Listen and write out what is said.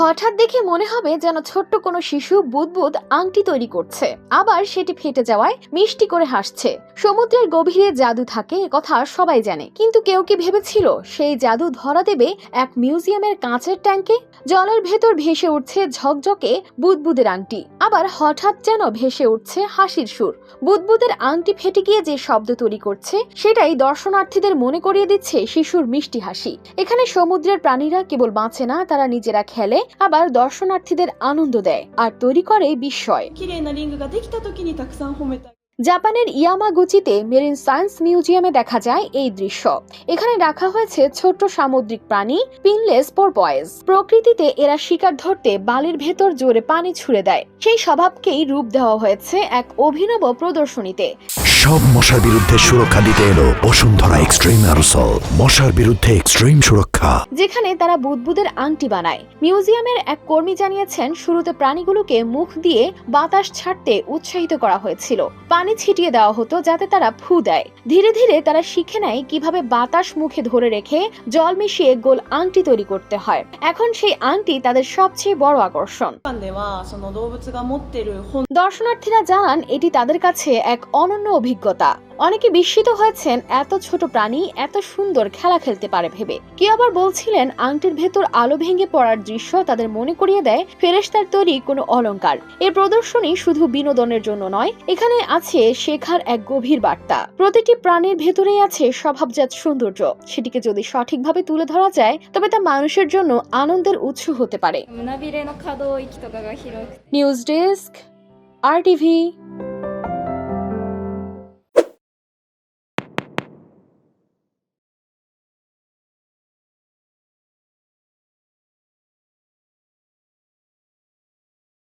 হঠাৎ দেখে মনে হবে যেন ছোট্ট কোনো শিশু বুদবুদ আংটি তৈরি করছে। আবার সেটি ফেটে যাওয়ায় মিষ্টি করে হাসছে। সমুদ্রের গভীরে জাদু থাকে কথা সবাই জানে। কিন্তু কেউ কি ভেবেছিল সেই জাদু ধরা দেবে এক মিউজিয়ামের কাঁচের ট্যাঙ্কে জলের ভেতর ভেসে উঠছে ঝকঝকে বুদবুদের আংটি। আবার হঠাৎ যেন ভেসে উঠছে হাসির সুর। বুদবুদের আংটি ফেটে গিয়ে যে শব্দ তৈরি করছে, সেটাই দর্শনার্থীদের মনে করিয়ে দিচ্ছে শিশুর মিষ্টি হাসি। এখানে সমুদ্রের প্রাণীরা কেবল বাঁচে না, তারা নিজেরা খেলে, আবার দর্শনার্থীদের আনন্দ দেয় আর তৈরি করে বিস্ময়। জাপানের ইয়ামাগুচিতে মেরিন সায়েন্স মিউজিয়ামে দেখা যায় এই দৃশ্য। এখানে রাখা হয়েছে ছোট্ট সামুদ্রিক প্রাণী, পিনলেস পোরপয়েস প্রকৃতিতে এরা শিকার ধরতে বালির ভেতর জোরে পানি ছুড়ে দেয়। সেই স্বভাবকেই রূপ দেওয়া হয়েছে এক অভিনব প্রদর্শনীতে। সব মশার বিরুদ্ধে সুরক্ষা দিতে এলো বসুন্ধরা এক্সট্রিম অ্যারোসল। মশার বিরুদ্ধে এক্সট্রিম সুরক্ষা। যেখানে তারা বুদবুদের আংটি বানায়। মিউজিয়ামের এক কর্মী জানিয়েছেন শুরুতে প্রাণীগুলোকে মুখ দিয়ে বাতাস ছাড়তে উৎসাহিত করা হয়েছিল। পানি ছিটিয়ে দেওয়া হতো যাতে তারা ফু দেয়। ধীরে ধীরে তারা শিখে নেয় কীভাবে বাতাস মুখে ধরে রেখে জল মিশিয়ে গোল আংটি তৈরি করতে হয়। এখন সেই আংটি তাদের সবচেয়ে বড় আকর্ষণ। দর্শনার্থীরা জানান এটি তাদের কাছে এক অনন্য অভিজ্ঞতা। অভিজ্ঞতা। অনেকে বিস্মিত হয়েছেন এত ছোট প্রাণী এত সুন্দর খেলা খেলতে পারে ভেবে। কেউ আবার বলছিলেন আংটির ভেতর আলো ভেঙে পড়ার দৃশ্য তাদের মনে করিয়ে দেয় ফেরেস্তার তৈরি কোনো অলঙ্কার এর প্রদর্শনী শুধু বিনোদনের জন্য নয় এখানে আছে শেখার এক গভীর বার্তা। প্রতিটি প্রাণীর ভেতরেই আছে স্বভাবজাত সৌন্দর্য। সেটিকে যদি সঠিকভাবে তুলে ধরা যায় তবে তা মানুষের জন্য আনন্দের উৎস হতে পারে। News desk R TV.